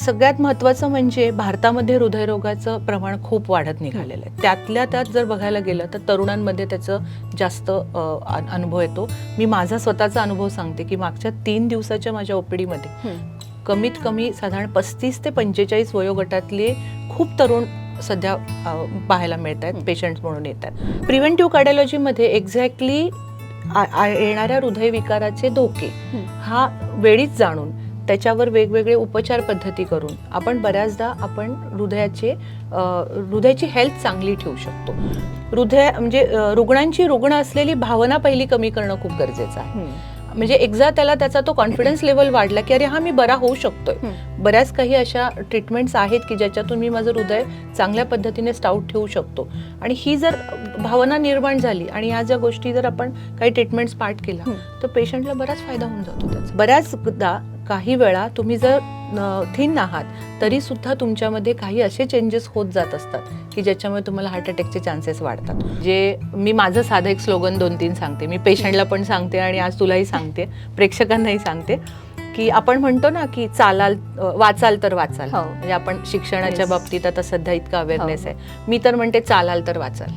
सगळ्यात महत्त्वाचं म्हणजे भारतामध्ये हृदयरोगाचं प्रमाण खूप वाढत निघालेलं आहे. त्यातल्या त्यात जर बघायला गेलं तर तरुणांमध्ये त्याचं जास्त अनुभव येतो. मी माझा स्वतःचा अनुभव सांगते की मागच्या तीन दिवसाच्या माझ्या ओपीडीमध्ये कमीत कमी साधारण पस्तीस ते पंचेचाळीस वयोगटातले खूप तरुण सध्या पाहायला मिळत आहेत. पेशंट्स म्हणून येतात प्रिव्हेंटिव्ह कार्डिओलॉजीमध्ये एक्झॅक्टली येणाऱ्या हृदयविकाराचे धोके. हा वेळीच जाणून त्याच्यावर वेगवेगळे उपचार पद्धती करून आपण बऱ्याचदा आपण हृदयाचे हृदयाची हेल्थ चांगली ठेवू शकतो. हृदय म्हणजे रुग्णांची रुग्ण असलेली भावना पहिली कमी करणं खूप गरजेचं आहे. म्हणजे एकदा त्याला त्याचा तो कॉन्फिडन्स लेवल वाढला की अरे हा मी बरा होऊ शकतोय. बऱ्याच काही अशा ट्रीटमेंट्स आहेत की ज्याच्यातून मी माझं हृदय चांगल्या पद्धतीने स्टाऊट ठेवू शकतो. आणि ही जर भावना निर्माण झाली आणि ह्या ज्या गोष्टी जर आपण काही ट्रीटमेंट्स पाठ केल्या हं. तर पेशंटला बराच फायदा होऊन जातो त्याचा. बऱ्याचदा काही वेळा तुम्ही जर थिन आहात तरी सुद्धा तुमच्यामध्ये काही असे चेंजेस होत जात असतात की ज्याच्यामुळे तुम्हाला हार्ट अटॅकचे चान्सेस वाढतात जे मी माझं साधं एक स्लोगन दोन तीन सांगते मी पेशंटला पण सांगते आणि आज तुलाही सांगते प्रेक्षकांनाही सांगते की आपण म्हणतो ना की चालाल वाचाल तर वाचाल हो. म्हणजे आपण शिक्षणाच्या. बाबतीत आता सध्या इतका अवेअरनेस हो. आहे मी तर म्हणते चालाल तर वाचाल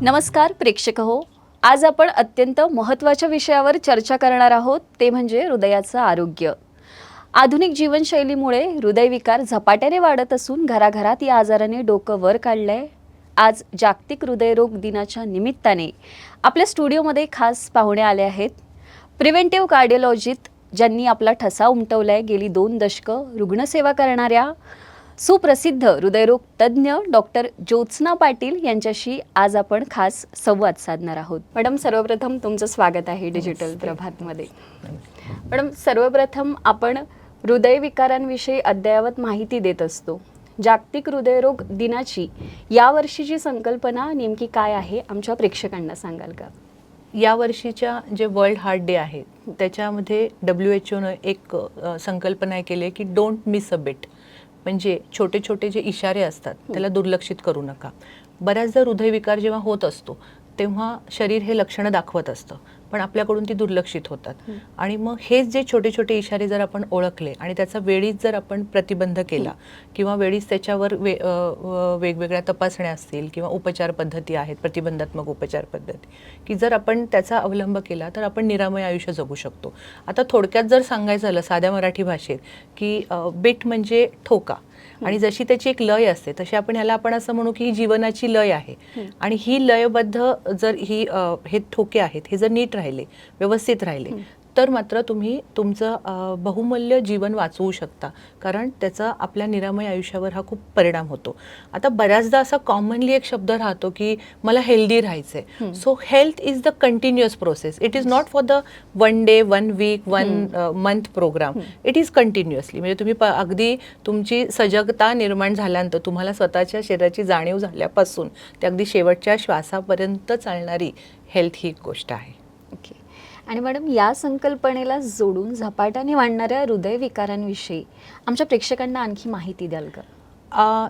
नमस्कार प्रेक्षक हो आज आपण अत्यंत महत्त्वाच्या विषयावर चर्चा करणार आहोत. ते म्हणजे हृदयाचं आरोग्य. आधुनिक जीवनशैलीमुळे हृदयविकार झपाट्याने वाढत असून घराघरात या आजाराने डोकं वर काढलंय. आज जागतिक हृदयरोग दिनाच्या निमित्ताने आपल्या स्टुडिओमध्ये खास पाहुणे आले आहेत. प्रिव्हेंटिव्ह कार्डिओलॉजीत ज्यांनी आपला ठसा उमटवलाय गेली दोन दशकं रुग्णसेवा करणाऱ्या सुप्रसिद्ध हृदयरोग तज्ज्ञ डॉक्टर ज्योत्स्ना पाटील यांच्याशी आज आपण खास संवाद साधणार आहोत. मॅडम सर्वप्रथम तुमचं स्वागत आहे डिजिटल. प्रभातमध्ये. मॅडम सर्वप्रथम आपण हृदयविकारांविषयी अद्ययावत माहिती देत असतो. जागतिक हृदयरोग दिनाची यावर्षीची संकल्पना नेमकी काय आहे आमच्या प्रेक्षकांना सांगाल का? या वर्षीच्या जे वर्ल्ड हार्ट डे आहे त्याच्यामध्ये डब्ल्यू एच ओनं एक संकल्पना केली आहे की डोंट मिस अ बिट म्हणजे छोटे छोटे जे इशारे असतात त्याला दुर्लक्षित करू नका. बऱ्याचदा हृदयविकार जेव्हा होत असतो तेव्हा शरीर हे लक्षणं दाखवत असतं. पण आपल्याकडून ती दुर्लक्षित होतात. आणि मग हेच जे छोटे छोटे इशारे जर आपण ओळखले आणि त्याचा वेळीच जर आपण प्रतिबंध केला किंवा वेळीच त्याच्यावर व- वेगवेगळ्या तपासण्या असतील किंवा उपचार पद्धती आहेत प्रतिबंधात्मक उपचार पद्धती की जर आपण त्याचा अवलंब केला तर आपण निरामय आयुष्य जगू शकतो. आता थोडक्यात जर सांगायचं झालं साध्या मराठी भाषेत की बिट म्हणजे ठोका. आणि जशी त्याची एक लय असते तशी आपण ह्याला आपण असं म्हणू की ही जीवनाची लय आहे. आणि ही लयबद्ध जर ही हे ठोके आहेत हे जर नीट राहिले व्यवस्थित राहिले. तर मात्र तुम्ही तुमचं बहुमूल्य जीवन वाचवू शकता. कारण त्याचा आपल्या निरामय आयुष्यावर हा खूप परिणाम होतो. आता बऱ्याचदा असा कॉमनली एक शब्द राहतो की मला हेल्दी राहायचंय. हं. So health is the continuous process it is not for the one day one week one month programme. It is continuously म्हणजे तुम्ही प- अगदी तुमची सजगता निर्माण झाल्यानंतर तुम्हाला स्वतःच्या शरीराची जाणीव झाल्यापासून ते अगदी शेवटच्या श्वासापर्यंत चालणारी हेल्थ ही गोष्ट आहे. आणि मॅडम या संकल्पनेला जोडून झपाट्याने वाढणाऱ्या हृदयविकारांविषयी आमच्या प्रेक्षकांना आणखी माहिती द्याल का?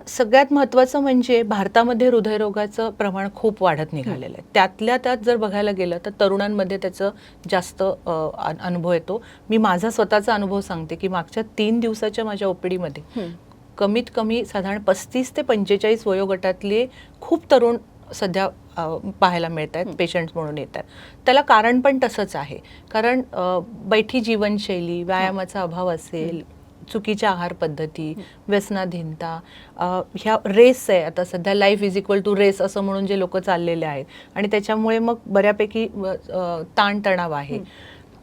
सगळ्यात महत्त्वाचं म्हणजे भारतामध्ये हृदयरोगाचं प्रमाण खूप वाढत निघालेलं आहे. त्यातल्या त्यात जर बघायला गेलं तर तरुणांमध्ये त्याचं जास्त अनुभव येतो. मी माझा स्वतःचा अनुभव सांगते की मागच्या तीन दिवसाच्या माझ्या ओपीडीमध्ये कमीत कमी साधारण पस्तीस ते पंचेचाळीस वयोगटातले खूप तरुण सध्या पाहायला मिळत आहेत. पेशंट्स म्हणून येतात त्याला कारण पण तसंच आहे. कारण बैठी जीवनशैली व्यायामाचा अभाव असेल चुकीच्या आहार पद्धती व्यसनाधीनता ह्या रेस आहे. आता सध्या life is equal to race असं म्हणून जे लोक चाललेले आहेत. आणि त्याच्यामुळे मग बऱ्यापैकी ताणतणाव आहे.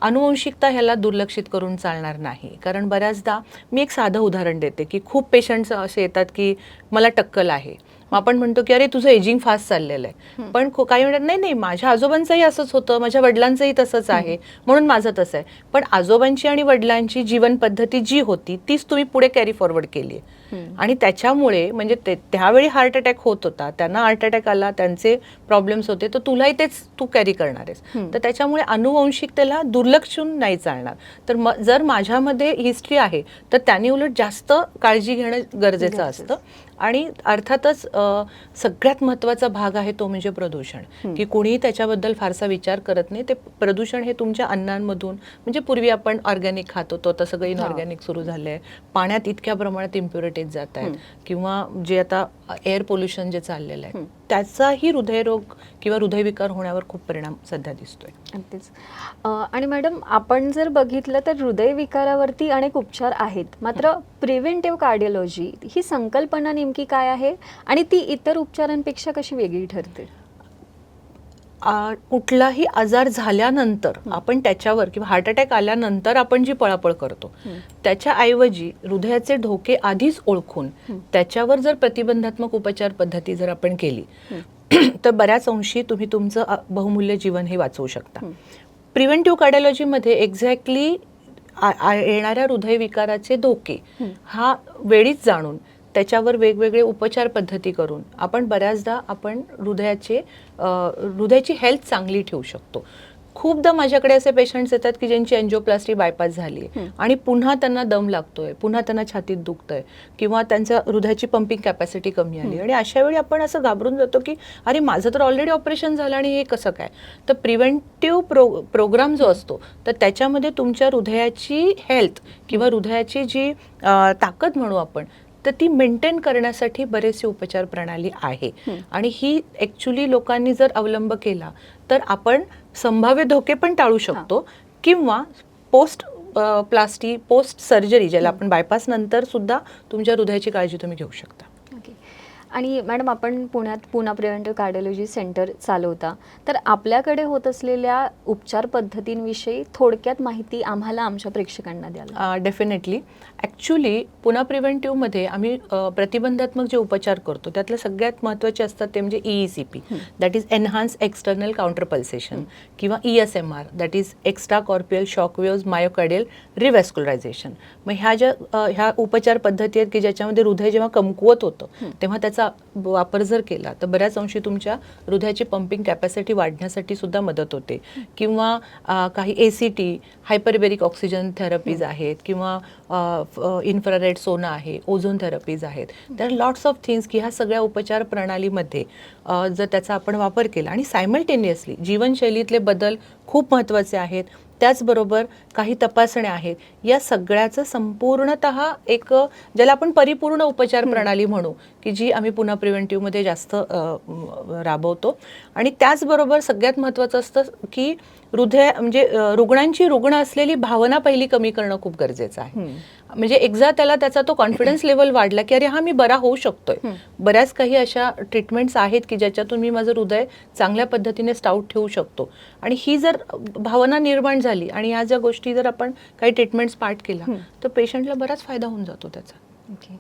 अनुवंशिकता ह्याला दुर्लक्षित करून चालणार नाही. कारण बऱ्याचदा मी एक साधं उदाहरण देते की खूप पेशंट्स असे येतात की मला टक्कल आहे. मग आपण म्हणतो की अरे तुझं एजिंग फास्ट चाललेलं आहे. पण काही म्हणतात नाही नाही माझ्या आजोबांचंही असंच होतं. माझ्या वडिलांचंही तसंच आहे. म्हणून माझं तसं आहे. पण आजोबांची आणि वडिलांची जीवन पद्धती जी होती तीच तुम्ही पुढे कॅरी फॉरवर्ड केली आहे. आणि त्याच्यामुळे म्हणजे ते त्यावेळी हार्ट अटॅक होत होता. त्यांना हार्ट अटॅक आला त्यांचे प्रॉब्लेम्स होते. तर तुलाही तेच तू कॅरी करणार आहेस. तर त्याच्यामुळे अनुवंशिकतेला दुर्लक्षून नाही चालणार. तर म जर माझ्यामध्ये हिस्ट्री आहे तर त्याने उलट जास्त काळजी घेणं गरजेचं. असतं. आणि अर्थातच सगळ्यात महत्त्वाचा भाग आहे तो म्हणजे प्रदूषण. की कोणीही त्याच्याबद्दल फारसा विचार करत नाही. ते प्रदूषण हे तुमच्या अन्नांमधून म्हणजे पूर्वी आपण ऑर्गॅनिक खात होतो आता सगळं इनऑर्गॅनिक सुरू झालं आहे पाण्यात इतक्या प्रमाणात इम्प्युरिटीज जात आहेत. किंवा जे आता एअर पोल्युशन जे चाललेलं आहे त्याचाही हृदयरोग किंवा हृदयविकार होण्यावर खूप परिणाम सध्या दिसतोय. अगदीच. आणि मॅडम आपण जर बघितलं तर हृदयविकारावरती अनेक उपचार आहेत. मात्र प्रिव्हेंटिव्ह कार्डिओलॉजी ही संकल्पना नेमकी काय आहे? आणि ती इतर उपचारांपेक्षा कशी वेगळी ठरते? कुठलाही आजार झाल्यानंतर आपण त्याच्यावर किंवा हार्ट अटॅक आल्यानंतर आपण जी पळापळ करतो त्याच्याऐवजी हृदयाचे धोके आधीच ओळखून त्याच्यावर जर प्रतिबंधात्मक उपचार पद्धती जर आपण केली तर बऱ्याच अंशी तुम्ही तुमचं बहुमूल्य जीवन हे वाचवू शकता. प्रिव्हेंटिव्ह कार्डिओलॉजीमध्ये एक्झॅक्टली येणाऱ्या हृदयविकाराचे धोके हा वेळीच जाणून त्याच्यावर वेगवेगळे उपचार पद्धती करून आपण बऱ्याचदा आपण हृदयाचे हृदयाची हेल्थ चांगली ठेवू शकतो. खूपदा माझ्याकडे असे पेशंट्स येतात की ज्यांची एन्जिओप्लास्टी बायपास झाली आणि पुन्हा त्यांना दम लागतोय पुन्हा त्यांना छातीत दुखतंय किंवा त्यांच्या हृदयाची पंपिंग कॅपॅसिटी कमी आली आणि अशा वेळी आपण असं घाबरून जातो की अरे माझं तर ऑलरेडी ऑपरेशन झालं आणि हे कसं काय? तर प्रिव्हेंटिव्ह प्रो प्रोग्राम जो असतो तर त्याच्यामध्ये तुमच्या हृदयाची हेल्थ किंवा हृदयाची जी ताकद म्हणू आपण तर ती मेंटेन करण्यासाठी बरेचसे उपचार प्रणाली आहे. आणि ही ॲक्च्युली लोकांनी जर अवलंब केला तर आपण संभाव्य धोके पण टाळू शकतो किंवा पोस्ट प्लास्टी पोस्ट सर्जरी ज्याला आपण बायपास नंतर सुद्धा तुमच्या हृदयाची काळजी तुम्ही घेऊ शकता. आणि मॅडम आपण पुण्यात पुणा प्रिव्हेंटिव्ह कार्डिओलॉजी सेंटर चालवता तर आपल्याकडे होत असलेल्या उपचार पद्धतींविषयी थोडक्यात माहिती आम्हाला आमच्या प्रेक्षकांना द्याल. डेफिनेटली ॲक्च्युली पुन्हा प्रिव्हेंटिव्हमध्ये आम्ही प्रतिबंधात्मक जे उपचार करतो त्यातले सगळ्यात महत्त्वाचे असतात ते म्हणजे E C P that is enhance external counter pulsation किंवा E S M R that is extra corporeal shockwaves myocardial revascularisation मग ह्या ज्या ह्या उपचार पद्धती आहेत की ज्याच्यामध्ये हृदय जेव्हा कमकुवत होतं तेव्हा त्याचा वापर जर केला तर बऱ्याच अंशी तुमच्या हृदयाची पंपिंग कॅपॅसिटी वाढण्यासाठी सुद्धा मदत होते. किंवा काही A C T hyperbaric oxygen therapies आहेत किंवा इन्फ्रारेड सोना आहे ओझोन थेरपीज आहेत. तर लॉट्स ऑफ थिंग्स की ह्या सगळ्या उपचार प्रणालीमध्ये जर त्याचा आपण वापर केला आणि सायमल्टेनियसली जीवनशैलीतले बदल खूप महत्त्वाचे आहेत. त्याचबरोबर काही तपासण्या आहेत. या सगळ्याचं संपूर्णत एक ज्याला आपण परिपूर्ण उपचार प्रणाली म्हणू की जी आम्ही पुन्हा प्रिव्हेंटिव्हमध्ये जास्त राबवतो. आणि त्याचबरोबर सगळ्यात महत्त्वाचं असतं की हृदय म्हणजे रुग्णांची रुग्ण असलेली भावना पहिली कमी करणं खूप गरजेचं आहे. म्हणजे एकदा त्याला त्याचा तो कॉन्फिडन्स लेवल वाढला की अरे हा मी बरा होऊ शकतोय. बऱ्याच काही अशा ट्रीटमेंट्स आहेत की ज्याच्यातून मी माझं हृदय चांगल्या पद्धतीने स्टाऊट ठेवू शकतो. आणि ही जर भावना निर्माण झाली आणि ह्या ज्या गोष्टी जर आपण काही ट्रीटमेंट्स पाठ केला तर पेशंटला बराच फायदा होऊन जातो त्याचा. ओके.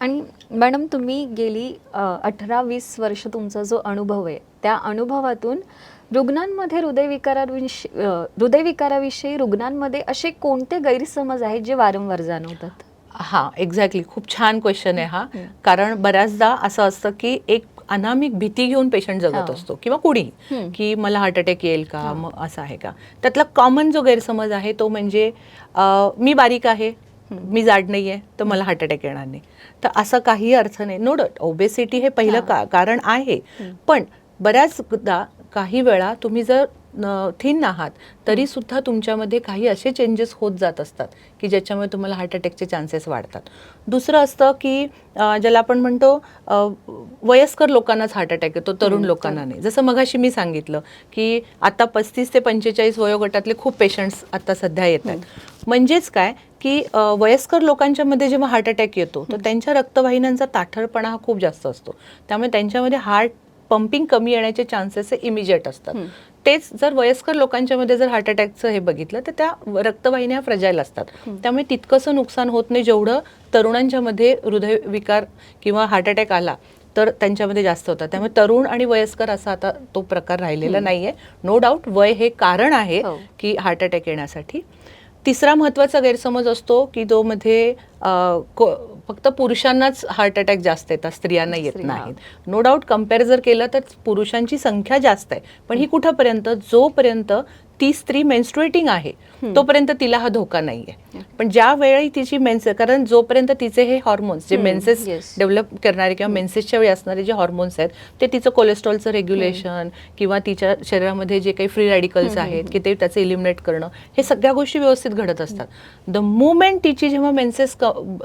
आणि मॅडम तुम्ही गेली अठरा वीस वर्ष तुमचा जो अनुभव आहे त्या अनुभवातून रुग्णांमध्ये हृदयविकाराविषयी हृदयविकाराविषयी रुग्णांमध्ये असे कोणते गैरसमज आहेत जे वारंवार जाणवतात? हा एक्झॅक्टली खूप छान क्वेश्चन आहे हा. कारण बऱ्याचदा असं असतं की एक अनामिक भीती घेऊन पेशंट जगत. असतो किंवा कुणी. की मला हार्ट अटॅक येईल का? मग असं आहे का? त्यातला कॉमन जो गैरसमज आहे तो म्हणजे मी बारीक आहे मी जाड नाही आहे तर मला हार्ट अटॅक येणार नाही. तर असं काही अर्थ नाही. नो डट ओबेसिटी हे पहिलं. का कारण आहे. पण बऱ्याचदा काही वेळा तुम्ही जर थिन आहात तरी सुद्धा तुमच्यामध्ये काही असे चेंजेस होत जात असतात की ज्याच्यामुळे तुम्हाला हार्ट अटॅकचे चान्सेस वाढतात. दुसरं असतं की ज्याला आपण म्हणतो वयस्कर लोकांनाच हार्ट अटॅक येतो तरुण लोकांना नाही. जसं मगाशी मी सांगितलं की आता पस्तीस ते पंचेचाळीस वयोगटातले खूप पेशंट्स आता सध्या येत आहेत. म्हणजेच काय की वयस्कर लोकांच्या मध्ये जेव्हा हार्ट अटॅक येतो तर त्यांच्या रक्तवाहिन्यांचा ताठरपणा हा खूप जास्त असतो. त्यामुळे त्यांच्यामध्ये हार्ट पंपिंग कमी येण्याचे चान्सेस हे इमिजिएट असतात. तेच जर वयस्कर लोकांच्या मध्ये जर हार्ट अटॅकचं हे बघितलं तर त्या रक्तवाहिन्या फ्रजाईल असतात. त्यामुळे तितकंसं नुकसान होत नाही जेवढं तरुणांच्या मध्ये हृदयविकार किंवा हार्ट अटॅक आला तर त्यांच्यामध्ये जास्त होतात. त्यामुळे तरुण आणि वयस्कर असा आता तो प्रकार राहिलेला नाहीये. नो डाऊट वय हे कारण आहे हो. की हार्ट अटॅक येण्यासाठी. तिसरा महत्त्वाचा गैरसमज असतो की जो मध्ये फक्त पुरुषांनाच हार्ट अटॅक जास्त येतात स्त्रियांना येत. नाहीत. नो डाऊट कंपेअर जर केलं तर पुरुषांची संख्या जास्त आहे. पण ही कुठंपर्यंत? जोपर्यंत ती स्त्री मेन्स्ट्रुएटिंग आहे तोपर्यंत तिला हा धोका नाहीये. पण ज्या वेळी तिची मेन्स कारण जोपर्यंत तिचे हे हॉर्मोन्स जे मेन्सेस. डेव्हलप करणारे किंवा मेन्सेसच्या वेळी असणारे जे हॉर्मोन्स आहेत ते तिचं कोलेस्ट्रॉलचं रेग्युलेशन किंवा तिच्या शरीरामध्ये जे काही फ्री रॅडिकल्स आहेत की ते त्याचं इलिमिनेट करणं हे सगळ्या गोष्टी व्यवस्थित घडत असतात. द मुमेंट तिची जेव्हा मेन्सेस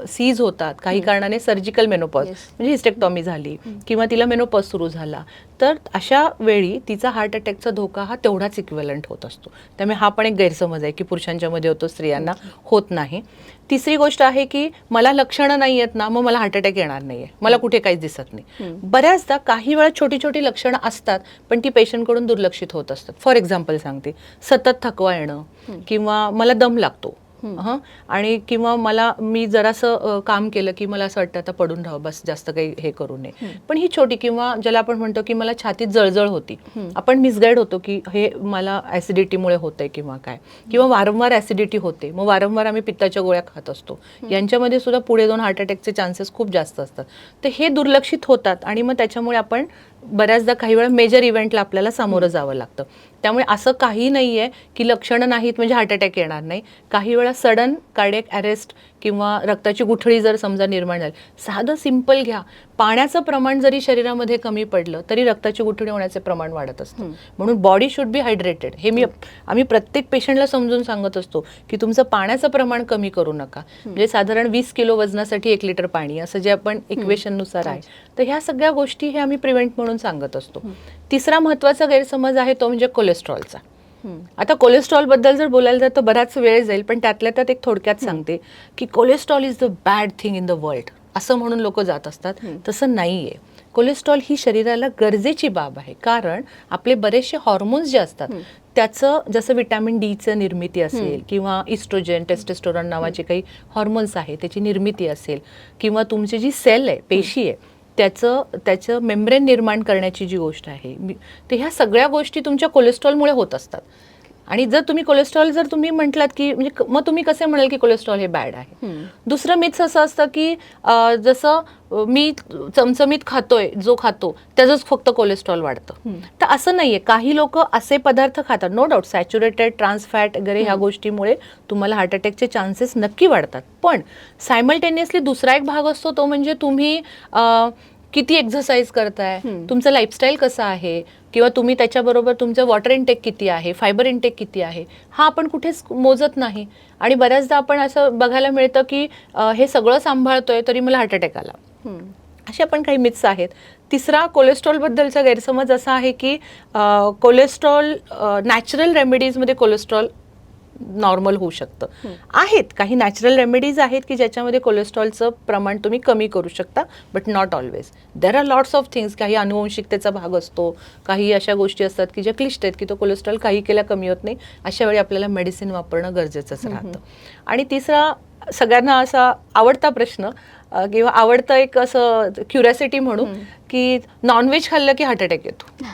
सीज होतात काही कारणाने सर्जिकल मेनोपॉज. म्हणजे हिस्टेक्टॉमी झाली किंवा तिला मेनोपॉज सुरू झाला तर अशा वेळी तिचा हार्ट अटॅकचा धोका हा तेवढाच इक्विलंट होत असतो. त्यामुळे हा पण एक गैरसमज आहे की पुरुषांच्या मध्ये होतो स्त्रियांना होत नाही. तिसरी गोष्ट आहे की मला लक्षणं नाही आहेत ना मग मला हार्ट अटॅक येणार नाहीये. मला कुठे काहीच दिसत नाही. बऱ्याचदा काही वेळा छोटी छोटी लक्षणं असतात पण ती पेशंटकडून दुर्लक्षित होत असतात. फॉर एक्झाम्पल सांगते सतत थकवा येणं किंवा मला दम लागतो. हं आणि किंवा मला मी जरासं काम केलं की मला असं वाटतं आता पडून राहावं बस जास्त काही हे करू नये. पण ही छोटी किंवा ज्याला आपण म्हणतो की मला छातीत जळजळ होती आपण मिसगाईड होतो की हे मला ऍसिडिटीमुळे होतंय किंवा काय. किंवा वारंवार ऍसिडिटी होते मग वारंवार आम्ही पित्ताच्या गोळ्या खात असतो. यांच्यामध्ये सुद्धा पुढे दोन हार्ट अटॅकचे चान्सेस खूप जास्त असतात. तर हे दुर्लक्षित होतात आणि मग त्याच्यामुळे आपण बऱ्याचदा काही वेळा मेजर इव्हेंटला आपल्याला सामोरं जावं लागतं. त्यामुळे असं काही नाही आहे की लक्षणं नाहीत म्हणजे हार्ट अटॅक येणार नाही. काही वेळा सडन कार्डियक अरेस्ट किंवा रक्ताची गुठळी जर समजा निर्माण झाली साधं सिंपल घ्या. पाण्याचं प्रमाण जरी शरीरामध्ये कमी पडलं तरी रक्ताची गुठळी होण्याचे प्रमाण वाढत असतं. म्हणून बॉडी शुड बी हायड्रेटेड हे मी आम्ही प्रत्येक पेशंटला समजून सांगत असतो की तुमचं पाण्याचं प्रमाण कमी करू नका. म्हणजे साधारण वीस किलो वजनासाठी एक लिटर पाणी असं जे आपण इक्वेशननुसार आहे. तर ह्या सगळ्या गोष्टी हे आम्ही प्रिव्हेंट म्हणून सांगत असतो. तिसरा महत्त्वाचा गैरसमज आहे तो म्हणजे कोलेस्ट्रॉलचा आता कोलेस्ट्रॉलबद्दल जर बोलायला जात तर बराच वेळ जाईल पण त्यातल्या त्यात एक थोडक्यात सांगते की cholesterol is the bad thing in the world असं म्हणून लोक जात असतात तसं नाहीये. कोलेस्ट्रॉल ही शरीराला गरजेची बाब आहे कारण आपले बरेचसे हॉर्मोन्स जे असतात त्याचं जसं विटॅमिन डीचं निर्मिती असेल किंवा इस्ट्रोजेन टेस्टेस्टोरॉन नावाचे काही हॉर्मोन्स आहे त्याची निर्मिती असेल किंवा तुमची जी सेल आहे पेशी आहे त्याचं त्याचं मेम्ब्रेन निर्माण करण्याची जी गोष्ट आहे ते तर ह्या सगळ्या गोष्टी तुमच्या कोलेस्ट्रॉलमुळे होत असतात. आणि जर तुम्ही कोलेस्ट्रॉल जर तुम्ही म्हटलात की म्हणजे मग तुम्ही कसे म्हणाल की कोलेस्ट्रॉल हे बॅड आहे? दुसरं मिथ्स असं असतं की जसं मी चमचमीत खातोय जो खातो त्याचंच फक्त कोलेस्ट्रॉल वाढतं. तर असं नाहीये. काही लोक असे पदार्थ खातात. No doubt saturated trans fat वगैरे ह्या गोष्टीमुळे तुम्हाला हार्ट अटॅकचे चान्सेस नक्की वाढतात. पण सायमल्टेनियसली दुसरा एक भाग असतो तो म्हणजे तुम्ही किती एक्झरसाईज करताय? तुमचं लाईफस्टाईल कसं आहे? किंवा तुम्ही त्याच्याबरोबर तुमचं वॉटर इंटेक किती आहे? फायबर इंटेक किती आहे? हा आपण कुठेच मोजत नाही. आणि बऱ्याचदा आपण असं बघायला मिळतं की हे सगळं सांभाळतोय तरी मला हार्ट अटॅक आला. असे पण काही मिथ्स आहेत. तिसरा कोलेस्ट्रॉलबद्दलचा गैरसमज असा आहे की कोलेस्ट्रॉल नॅचरल रेमेडीजमध्ये कोलेस्ट्रॉल नॉर्मल होऊ शकतं. आहेत काही नॅचरल रेमेडीज आहेत की ज्याच्यामध्ये कोलेस्ट्रॉलचं प्रमाण तुम्ही कमी करू शकता but not always there are lots of things काही अनुवंशिकतेचा भाग असतो काही अशा गोष्टी असतात की ज्या क्लिष्ट आहेत की तो कोलेस्ट्रॉल काही केल्या कमी होत नाही अशा वेळी आपल्याला मेडिसिन वापरणं गरजेचंच राहतं. आणि तिसरा सगळ्यांना असा आवडता प्रश्न किंवा आवडतं एक असं क्युरियासिटी म्हणू की नॉनव्हेज खाल्लं की हार्ट अटॅक येतो.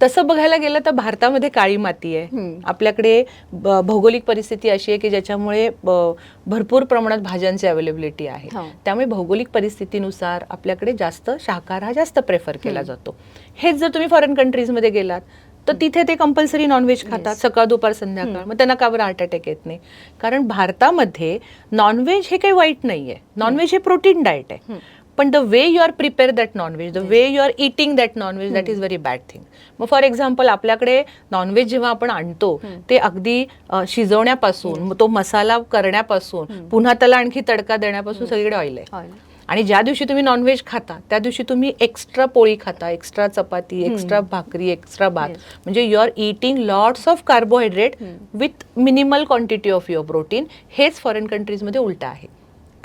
तसं बघायला गेलं तर भारतामध्ये काळी माती आहे. आपल्याकडे भौगोलिक परिस्थिती अशी आहे की ज्याच्यामुळे भरपूर प्रमाणात भाज्यांची अवेलेबिलिटी आहे. हो. त्यामुळे भौगोलिक परिस्थितीनुसार आपल्याकडे जास्त शाकाहार हा जास्त प्रेफर केला जातो. हेच जर तुम्ही फॉरेन कंट्रीजमध्ये गेलात तर तिथे ते कंपल्सरी नॉनव्हेज खातात. सकाळ दुपार संध्याकाळ. मग त्यांना का बरं हार्ट अटॅक येत नाही? कारण भारतामध्ये नॉनव्हेज हे काही वाईट नाही आहे नॉनव्हेज हे प्रोटीन डाएट आहे. पण the way you are prepare that nonveg the way you are eating that nonveg that is very bad thing मग फॉर एक्झाम्पल आपल्याकडे नॉनव्हेज जेव्हा आपण आणतो ते अगदी शिजवण्यापासून तो मसाला करण्यापासून पुन्हा त्याला आणखी तडका देण्यापासून सगळीकडे ऑइल आहे. आणि ज्या दिवशी तुम्ही नॉनव्हेज खाता त्या दिवशी तुम्ही एक्स्ट्रा पोळी खाता एक्स्ट्रा चपाती एक्स्ट्रा भाकरी एक्स्ट्रा भात. म्हणजे you are eating lots of carbohydrate with minimal quantity of your protein हेच फॉरेन कंट्रीजमध्ये उलट आहे.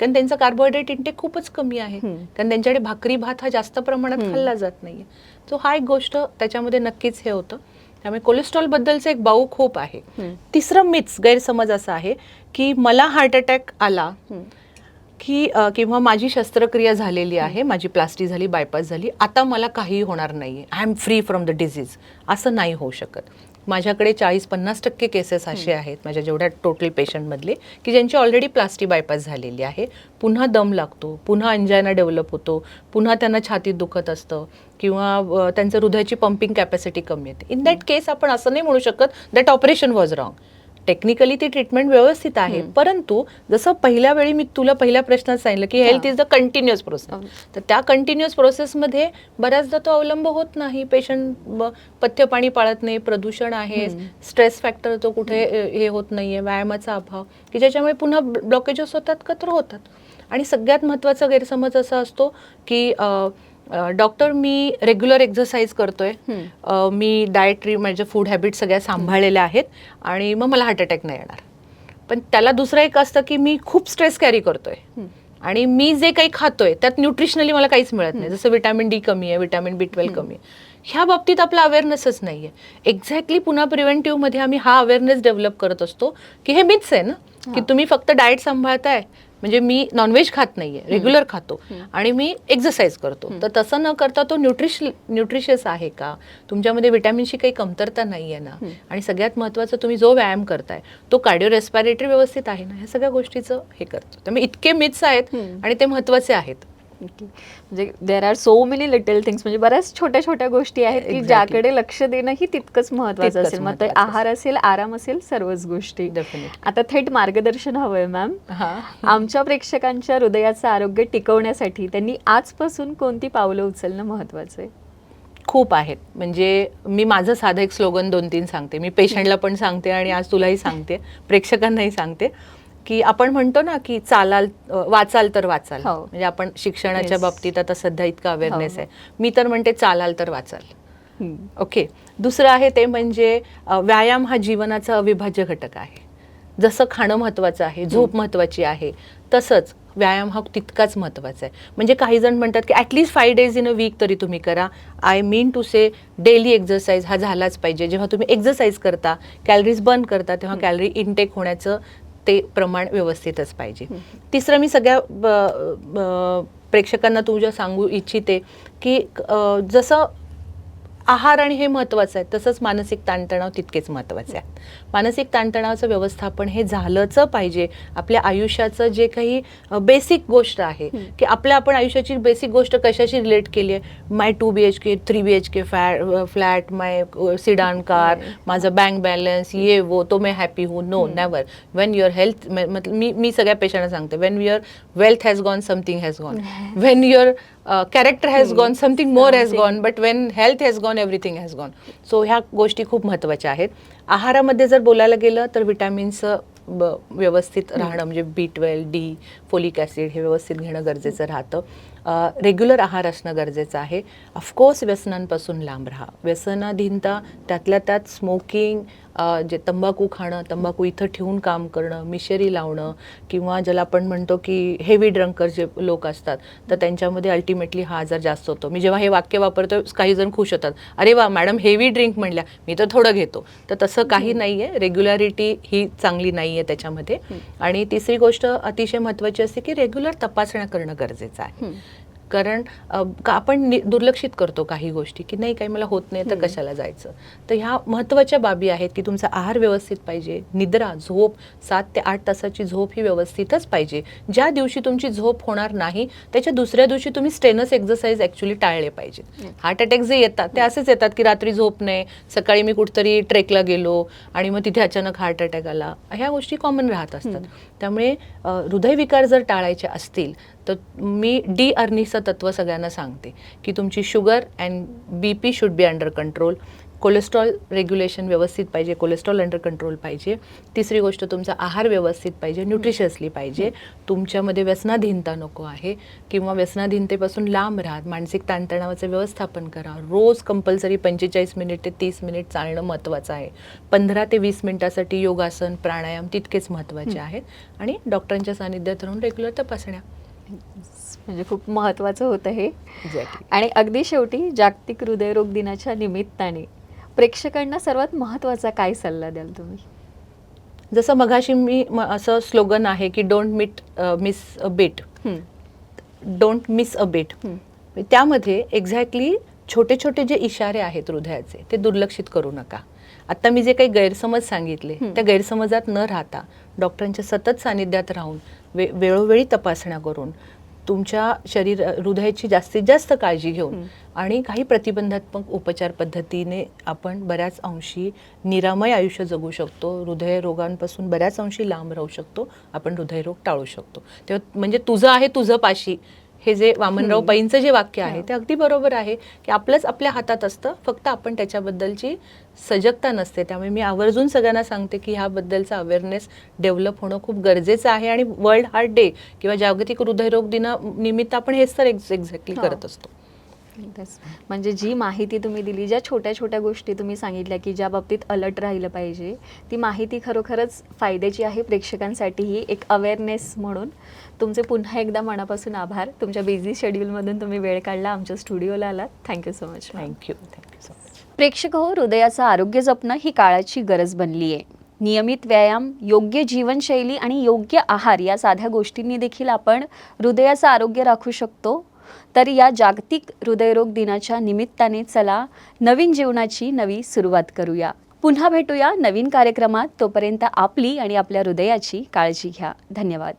कारण त्यांचं कार्बोहायड्रेट इंटेक खूपच कमी आहे. कारण त्यांच्याकडे भाकरी भात हा जास्त प्रमाणात खाल्ला जात नाहीये. सो हा एक गोष्ट त्याच्यामध्ये नक्कीच हे होतं. त्यामुळे कोलेस्ट्रॉल बद्दलचं एक बाऊ खूप आहे. तिसरं मिथ्स गैरसमज असा आहे की मला हार्ट अटॅक आला की किंवा माझी शस्त्रक्रिया झालेली आहे माझी प्लास्टी झाली बायपास झाली आता मला काही होणार नाही I am free from the disease असं नाही होऊ शकत. माझ्याकडे चाळीस पन्नास टक्के केसेस असे आहेत माझ्या जेवढ्या टोटल पेशंटमधले की ज्यांची ऑलरेडी प्लास्टी बायपास झालेली आहे. पुन्हा दम लागतो पुन्हा अंजायना डेव्हलप होतो पुन्हा त्यांना छातीत दुखत असतं किंवा त्यांचं हृदयाची पंपिंग कॅपॅसिटी कमी येते. इन दॅट केस आपण असं नाही म्हणू शकत that operation was wrong technically ती ट्रीटमेंट व्यवस्थित आहे. परंतु जसं पहिल्या वेळी मी तुला पहिल्या प्रश्नात सांगितलं की health. Is the continuous process. तर त्या कंटिन्युअस प्रोसेसमध्ये बऱ्याचदा तो अवलंब होत नाही पेशंट पथ्य पाणी पाळत नाही प्रदूषण आहे. स्ट्रेस फॅक्टर तो कुठे हे होत नाहीये व्यायामाचा अभाव की ज्याच्यामुळे पुन्हा ब्लॉकेजेस होतात कत्र होतात आणि सगळ्यात महत्त्वाचा गैरसमज असा असतो की डॉक्टर मी रेग्युलर एक्झरसाईज करतोय. मी डायटरी म्हणजे फूड हॅबिट सगळ्या सांभाळलेल्या आहेत आणि मग मला हार्ट अटॅक नाही येणार. पण त्याला दुसरं एक असतं की मी खूप स्ट्रेस कॅरी करतोय. आणि मी जे काही खातोय त्यात न्यूट्रिशनली मला काहीच मिळत नाही. जसं विटॅमिन डी कमी आहे विटॅमिन बी ट्वेल्व कमी आहे. ह्या बाबतीत आपला अवेअरनेसच नाही आहे एक्झॅक्टली पुन्हा प्रिव्हेंटिव्हमध्ये आम्ही हा अवेअरनेस डेव्हलप करत असतो की हे मीच आहे ना? की. तुम्ही फक्त डाएट सांभाळताय म्हणजे मी नॉनव्हेज खात नाहीये रेग्युलर खातो. आणि मी एक्झरसाइज करतो. तर तसं न करता तो न्यूट्रिश न्यूट्रिशियस आहे का? तुमच्यामध्ये विटॅमिनची काही कमतरता नाही आहे ना आणि सगळ्यात महत्त्वाचं तुम्ही जो व्यायाम करताय तो कार्डिओ रेस्पिरेटरी व्यवस्थित आहे ना? ह्या सगळ्या गोष्टीचं हे करतो. त्यामुळे इतके मिथ्स आहेत. आणि ते महत्त्वाचे आहेत. म्हणजे there are so many little things म्हणजे बऱ्याच छोट्या छोट्या गोष्टी आहेत की. ज्याकडे लक्ष देणंही तितकंच महत्वाचं असेल. मग आहार असेल. आराम असेल सर्वच गोष्टी. आता थेट मार्गदर्शन हवंय मॅम हा. आमच्या प्रेक्षकांच्या हृदयाचं आरोग्य टिकवण्यासाठी त्यांनी आजपासून कोणती पावलं उचलणं महत्वाचं आहे? खूप आहेत. म्हणजे मी माझं साधं एक स्लोगन दोन तीन सांगते. मी पेशंटला पण सांगते आणि आज तुलाही सांगते. प्रेक्षकांनाही सांगते. की आपण म्हणतो ना की चालाल वाचाल तर वाचाल. हो. म्हणजे आपण शिक्षणाच्या Yes. बाबतीत आता सध्या इतका अवेअरनेस हो. आहे. मी तर म्हणते चालाल तर वाचाल. हम्म. ओके दुसरं आहे ते म्हणजे अ, व्यायाम हा जीवनाचा अविभाज्य घटक आहे. जसं खाणं महत्त्वाचं आहे झोप महत्त्वाची आहे तसंच व्यायाम हा तितकाच महत्त्वाचा आहे. म्हणजे काही जण म्हणतात की at least five days in a week तरी तुम्ही करा. I mean to say daily exercise हा झालाच पाहिजे. जेव्हा तुम्ही एक्झरसाईज करता कॅलरीज बर्न करता तेव्हा कॅलरी इनटेक होण्याचं ते प्रमाण व्यवस्थितच पाहिजे. तिसरं मी सगळ्या प्रेक्षकांना तुझ्या सांगू इच्छिते की जसं आहार आणि हे महत्त्वाचं आहे तसंच मानसिक ताणतणाव तितकेच महत्त्वाचे आहे मानसिक ताणतणावाचं व्यवस्थापन हे झालंच पाहिजे. आपल्या आयुष्याचं जे काही बेसिक गोष्ट आहे की आपल्या आपण आयुष्याची बेसिक गोष्ट कशाशी रिलेट केली आहे my two B H K three B H K flat my sedan car माझा बँक बॅलन्स ये वो तो मैं हॅपी हूँ. No never when your health मतलब मी मी सगळ्या पेशंटना सांगते. When your wealth has gone something has gone when your character has gone something more has gone but when health has gone everything has gone so ह्या गोष्टी खूप महत्त्वाच्या आहेत. आहारामध्ये जर बोलायला गेलं तर विटॅमिन्सचं ब व्यवस्थित राहणं म्हणजे B twelve D folic acid हे व्यवस्थित घेणं गरजेचं राहतं. रेग्युलर आहार असणं गरजेचं आहे. ऑफकोर्स व्यसनांपासून लांब राहा. व्यसनाधीनता त्यातल्या त्यात स्मोकिंग जे तंबाखू खाणं तंबाखू इथं ठेवून काम करणं मिशरी लावणं किंवा ज्याला आपण म्हणतो की हेवी ड्रंकर जे लोक असतात तर त्यांच्यामध्ये अल्टिमेटली हा आजार जास्त होतो. मी जेव्हा हे वाक्य वापरतो काही जण खुश होतात. अरे वा मॅडम हेवी ड्रिंक म्हणल्या. मी तर थोडं घेतो. तर तसं काही नाही आहे रेग्युलॅरिटी ही चांगली नाही आहे त्याच्यामध्ये आणि तिसरी गोष्ट अतिशय महत्त्वाची असते की रेग्युलर तपासण्या करणं गरजेचं आहे. कारण आपण दुर्लक्षित करतो काही गोष्टी की नाही काही मला होत नाही तर कशाला जायचं? तर ह्या महत्त्वाच्या बाबी आहेत की तुमचा आहार व्यवस्थित पाहिजे निद्रा झोप सात ते आठ तासाची झोप ही व्यवस्थितच पाहिजे. ज्या दिवशी तुमची झोप होणार नाही त्याच्या दुसऱ्या दिवशी तुम्ही स्टेनस एक्झरसाईज ॲक्च्युली टाळले पाहिजेत. हार्ट अटॅक जे येतात ते असेच येतात की रात्री झोप नाही सकाळी मी कुठतरी ट्रेकला गेलो आणि मग तिथे अचानक हार्ट अटॅक आला. ह्या गोष्टी कॉमन राहत असतात. त्यामुळे हृदयविकार जर टाळायचे असतील तर मी डी अर्निचं तत्व सगळ्यांना सांगते की तुमची sugar and B P should be under control cholesterol regulation व्यवस्थित पाहिजे कोलेस्ट्रॉल अंडर कंट्रोल पाहिजे. तिसरी गोष्ट तुमचा आहार व्यवस्थित पाहिजे न्यूट्रिशियसली पाहिजे. तुमच्यामध्ये व्यसनाधीनता नको आहे किंवा व्यसनाधीनतेपासून लांब राहत मानसिक ताणतणावाचं व्यवस्थापन करा. रोज कंपल्सरी पंचेचाळीस मिनिट ते तीस मिनिट चालणं महत्त्वाचं आहे. पंधरा ते वीस मिनिटासाठी योगासन प्राणायाम तितकेच महत्त्वाचे आहेत. आणि डॉक्टरांच्या सानिध्यात राहून रेग्युलर तपासण्या. म्हणजे खूप महत्वाचं होतं हे. आणि अगदी शेवटी जागतिक हृदयरोग दिनाच्या निमित्ताने प्रेक्षकांना सर्वात महत्त्वाचा काय सल्ला द्याल तुम्ही? जसं मघाशी मी असं स्लोगन आहे की don't Mitt miss a beat. Don't miss a beat. त्यामध्ये एक्झॅक्टली छोटे छोटे जे इशारे आहेत हृदयाचे ते दुर्लक्षित करू नका. आता मी जे काही गैरसमज सांगितले. त्या गैरसमजात न राहता डॉक्टरांच्या सतत सानिध्यात राहून वे वेळोवेळी तपासण्या करून तुमच्या शरीर हृदयाची जास्तीत जास्त काळजी घेऊन आणि काही प्रतिबंधात्मक उपचार पद्धतीने आपण बऱ्याच अंशी निरामय आयुष्य जगू शकतो हृदय रोगांपासून बऱ्याच अंशी लांब राहू शकतो आपण हृदयरोग टाळू शकतो तेव्हा म्हणजे तुझं आहे तुझं पाशी हे जे वामनराव पैंचं जे वाक्य आहे ते अगदी बरोबर आहे की आपलंच आपल्या हातात असतं फक्त आपण त्याच्याबद्दलची सजगता नसते. त्यामुळे मी आवर्जून सगळ्यांना सांगते की ह्याबद्दलचा अवेअरनेस डेव्हलप होणं खूप गरजेचं आहे आणि वर्ल्ड हार्ट डे किंवा जागतिक हृदयरोग दिना निमित्त आपण हेच तर एक्झॅक्टली. करत असतो. म्हणजे जी माहिती तुम्ही दिली ज्या छोट्या छोट्या गोष्टी तुम्ही सांगितल्या की ज्या बाबतीत अलर्ट राहिलं पाहिजे ती माहिती खरोखरच फायद्याची आहे प्रेक्षकांसाठीही एक अवेअरनेस म्हणून. तुमचे पुन्हा एकदा मनापासून आभार. तुमच्या बिझी शेड्यूलमधून तुम्ही वेळ काढला. आमच्या स्टुडिओला आलात. Thank you so much thank you thank you so much प्रेक्षक हो हृदयाचं आरोग्य जपणं ही काळाची गरज बनली आहे. नियमित व्यायाम योग्य जीवनशैली आणि योग्य आहार या साध्या गोष्टींनी देखील आपण हृदयाचं आरोग्य राखू शकतो. तर या जागतिक हृदयरोग दिनाच्या निमित्ताने चला नवीन जीवनाची नवी सुरुवात करूया. पुन्हा भेटूया नवीन कार्यक्रमात. तोपर्यंत आपली आणि आपल्या हृदयाची काळजी घ्या. धन्यवाद.